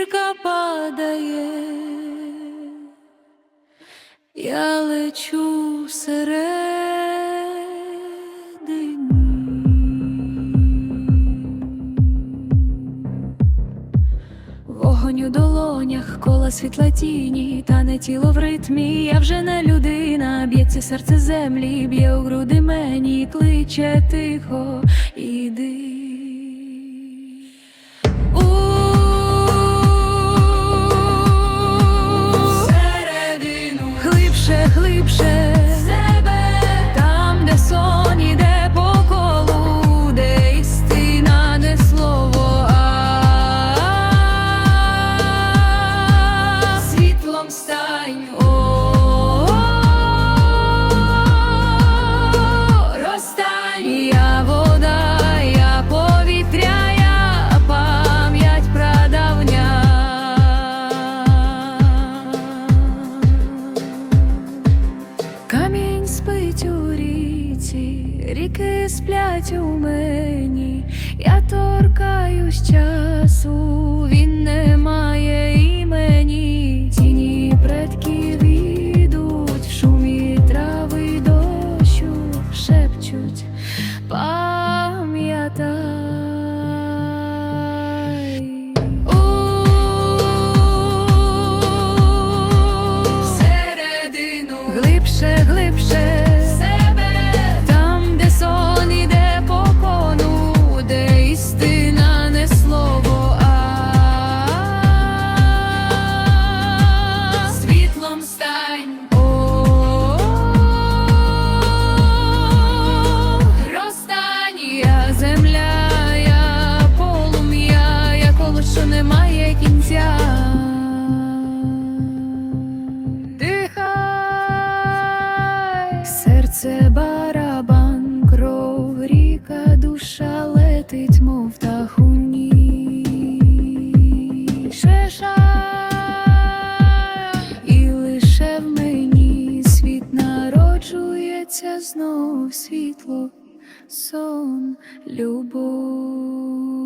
зірка падає, я лечу всередині. Вогонь у долонях, кола світла тіні, та не тіло в ритмі, я вже не людина, б'ється серце землі, б'є у груди мені, кличе тихо. ріки сплять у мені, я торкаюсь час. Чується знов світло, сон, любов.